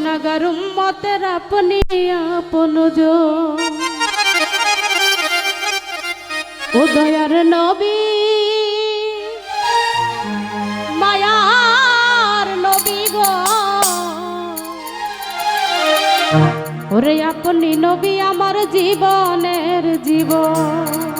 গোনাগার উম্মতের আপনি আপন উদয়ার নবী, মায়ার নবী গো। ওরে আপনি নবী আমার জীবনের জীবন।